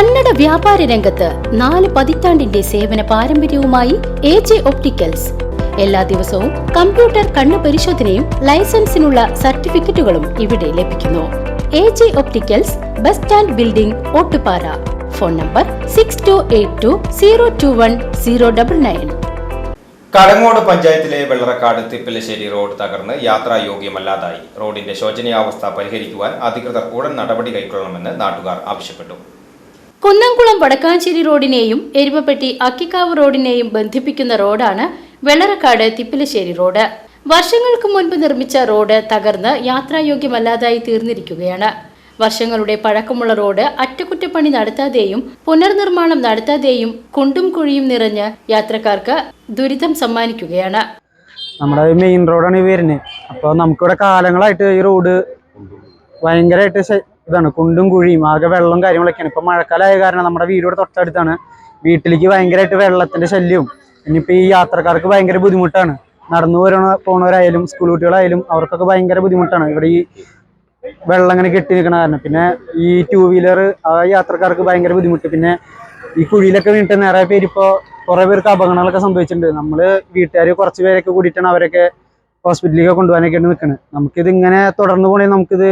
കന്നഡ വ്യാപാര രംഗത്ത് നാല് പതിറ്റാണ്ടിന്റെ സേവന പാരമ്പര്യവുമായി എ ജെ ഒപ്റ്റിക്കൽസ്. എല്ലാ ദിവസവും കമ്പ്യൂട്ടർ കണ്ണു പരിശോധനയും ലൈസൻസിനുള്ള സർട്ടിഫിക്കറ്റുകളും ഇവിടെ ലഭിക്കുന്നു. A J opticals bus stand building Ottupara. Phone number six two eight two zero two one zero double nine Kadangode പഞ്ചായത്തിലെ വെള്ളറക്കാട് തിപ്പലശ്ശേരി റോഡ് തകർന്ന് യാത്രായോഗ്യമല്ലാതായി റോഡിന്റെ ശോചനീയാവസ്ഥ പരിഹരിക്കുവാൻ അധികൃതർ ഉടൻ നടപടി കൈക്കൊള്ളണമെന്ന് നാട്ടുകാർ ആവശ്യപ്പെട്ടു. കുന്നംകുളം വടക്കാഞ്ചേരി റോഡിനെയും എരുമപ്പെട്ടി അക്കിക്കാവ് റോഡിനെയും ബന്ധിപ്പിക്കുന്ന റോഡാണ് വെള്ളറക്കാട് തിപ്പിലശ്ശേരി റോഡ്. വർഷങ്ങൾക്ക് മുൻപ് നിർമ്മിച്ച റോഡ് തകർന്ന് യാത്രായോഗ്യമല്ലാതായി തീർന്നിരിക്കുകയാണ്. വർഷങ്ങളുടെ പഴക്കമുള്ള റോഡ് അറ്റകുറ്റപ്പണി നടത്താതെയും പുനർനിർമ്മാണം നടത്താതെയും കുണ്ടും കുഴിയും നിറഞ്ഞ് യാത്രക്കാർക്ക് ദുരിതം സമ്മാനിക്കുകയാണ്. നമ്മുടെ മെയിൻ റോഡാണ് ഈ വരുന്നത്. അപ്പോൾ നമുക്കിവിടെ കാലങ്ങളായിട്ട് ഈ റോഡ് ഭയങ്കരമായിട്ട് ഇതാണ്. കുണ്ടും കുഴിയും ആകെ വെള്ളം കാര്യങ്ങളൊക്കെയാണ്. ഇപ്പൊ മഴക്കാലമായ കാരണം നമ്മുടെ വീടിവിടെ തൊട്ടടുത്താണ്. വീട്ടിലേക്ക് ഭയങ്കരമായിട്ട് വെള്ളത്തിന്റെ ശല്യവും ഇനിയിപ്പോ ഈ യാത്രക്കാർക്ക് ഭയങ്കര ബുദ്ധിമുട്ടാണ്. നടന്നു വരണ പോണവരായാലും സ്കൂൾ കുട്ടികളായാലും അവർക്കൊക്കെ ഭയങ്കര ബുദ്ധിമുട്ടാണ്. ഇവിടെ ഈ വെള്ളം ഇങ്ങനെ കെട്ടി നിൽക്കണ കാരണം. പിന്നെ ഈ ടൂ വീലർ ആ യാത്രക്കാർക്ക് ഭയങ്കര ബുദ്ധിമുട്ട്. പിന്നെ ഈ കുഴിയിലൊക്കെ വീണിട്ട് നേരെ പേര് ഇപ്പോ കുറെ പേർക്ക് അപകടങ്ങളൊക്കെ സംഭവിച്ചിട്ടുണ്ട്. നമ്മൾ വീട്ടുകാർ കുറച്ച് പേരൊക്കെ കൂടിയിട്ടാണ് അവരൊക്കെ ഹോസ്പിറ്റലിലേക്ക് കൊണ്ടുപോകാനൊക്കെയാണ് നിൽക്കുന്നത് നമുക്കിത് ഇങ്ങനെ തുടർന്ന് പോകണമെങ്കിൽ നമുക്കിത്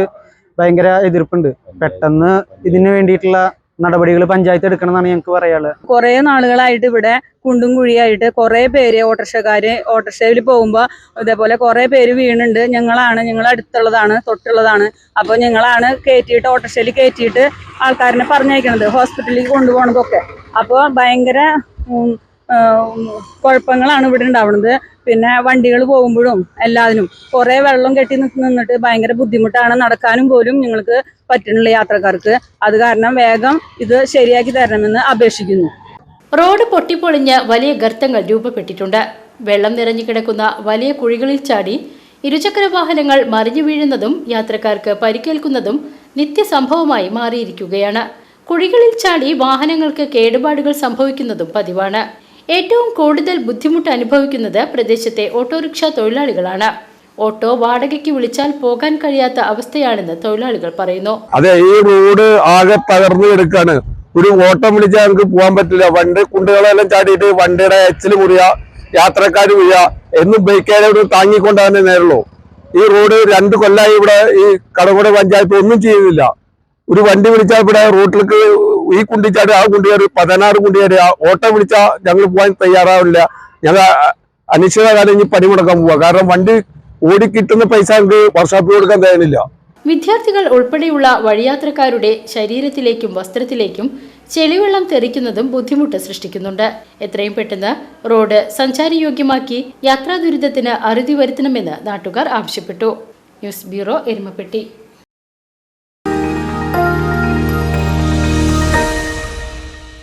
ഭയങ്കര എതിർപ്പുണ്ട്. പെട്ടെന്ന് ഇതിന് വേണ്ടിയിട്ടുള്ള നടപടികൾ പഞ്ചായത്ത് എടുക്കണം എന്നാണ് ഞങ്ങൾക്ക് പറയാനുള്ളത്. കുറെ നാളുകളായിട്ട് ഇവിടെ കുണ്ടും കുഴിയായിട്ട് കുറെ പേര് ഓട്ടോറിക്ഷക്കാര് ഓട്ടോറിക്ഷയിൽ പോകുമ്പോൾ ഇതേപോലെ കുറെ പേര് വീണുണ്ട്. ഞങ്ങളാണ് ഞങ്ങൾ അടുത്തുള്ളതാണ് തൊട്ടുള്ളതാണ്. അപ്പോൾ ഞങ്ങളാണ് കയറ്റിയിട്ട് ഓട്ടോറിക്ഷയിൽ കയറ്റിയിട്ട് ആൾക്കാരനെ പറഞ്ഞയക്കണത് ഹോസ്പിറ്റലിലേക്ക് കൊണ്ടുപോകണതൊക്കെ. അപ്പോൾ ഭയങ്കര കുഴപ്പങ്ങളാണ് ഇവിടെ ഉണ്ടാവുന്നത് പിന്നെ വണ്ടികൾ പോകുമ്പോഴും എല്ലാത്തിനും കുറേ വെള്ളം കെട്ടി നിന്നിട്ട് ഭയങ്കര ബുദ്ധിമുട്ടാണ്. നടക്കാനും പോലും ഞങ്ങൾക്ക് പറ്റുന്നില്ല യാത്രക്കാർക്ക്. അത് കാരണം വേഗം ഇത് ശരിയാക്കി തരണമെന്ന് അപേക്ഷിക്കുന്നു. റോഡ് പൊട്ടിപ്പൊളിഞ്ഞ് വലിയ ഗർത്തങ്ങൾ രൂപപ്പെട്ടിട്ടുണ്ട്. വെള്ളം നിറഞ്ഞു കിടക്കുന്ന വലിയ കുഴികളിൽ ചാടി ഇരുചക്ര വാഹനങ്ങൾ മറിഞ്ഞു വീഴുന്നതും യാത്രക്കാർക്ക് പരിക്കേൽക്കുന്നതും നിത്യസംഭവമായി മാറിയിരിക്കുകയാണ്. കുഴികളിൽ ചാടി വാഹനങ്ങൾക്ക് കേടുപാടുകൾ സംഭവിക്കുന്നതും പതിവാണ്. ഏറ്റവും കൂടുതൽ ബുദ്ധിമുട്ട് അനുഭവിക്കുന്നത് പ്രദേശത്തെ ഓട്ടോറിക്ഷ തൊഴിലാളികളാണ്. ഓട്ടോ വാടകയ്ക്ക് വിളിച്ചാൽ പോകാൻ കഴിയാത്ത അവസ്ഥയാണെന്ന് തൊഴിലാളികൾ പറയുന്നു. അതെ ഈ റോഡ് ആകെ തകർന്നു കിടക്കാണ്. ഒരു ഓട്ടം വിളിച്ചാൽ നമുക്ക് പോകാൻ പറ്റില്ല. വണ്ടി കുണ്ടുകളെല്ലാം ചാടിയിട്ട് വണ്ടിയുടെ എച്ചിൽ മുറിയ യാത്രക്കാർ മുറിയ എന്നും ബൈക്കാരെ താങ്ങിക്കൊണ്ടാണ് നേരുള്ളൂ. ഈ റോഡ് രണ്ട് കൊല്ലായി ഇവിടെ ഈ കടകുട പഞ്ചായത്ത് ഒന്നും ചെയ്യുന്നില്ല. ഒരു വണ്ടി വിളിച്ചാൽ ഇവിടെ റോട്ടിലേക്ക് ഈ കുണ്ടി ചാടി ആ കുണ്ടി കയറി പതിനാറ് കുണ്ടി കയറി ആ ഓട്ടം വിളിച്ചാൽ ഞങ്ങൾ പോകാൻ തയ്യാറാവില്ല. ഞങ്ങൾ അനിശ്ചിതകാലം ഇനി പണിമുടക്കാൻ പോവാ. കാരണം വണ്ടി ഓടിക്കിട്ടുന്ന പൈസ ഞങ്ങൾക്ക് വർഷാപ്പിൽ കൊടുക്കാൻ തയ്യാറില്ല വിദ്യാർത്ഥികൾ ഉൾപ്പെടെയുള്ള വഴിയാത്രക്കാരുടെ ശരീരത്തിലേക്കും വസ്ത്രത്തിലേക്കും ചെളിവെള്ളം തെറിക്കുന്നതും ബുദ്ധിമുട്ട് സൃഷ്ടിക്കുന്നുണ്ട്. എത്രയും പെട്ടെന്ന് റോഡ് സഞ്ചാരയോഗ്യമാക്കി യാത്രാ ദുരിതത്തിന് അറുതി വരുത്തണമെന്ന് നാട്ടുകാർ ആവശ്യപ്പെട്ടു. News bureau Erumapetty.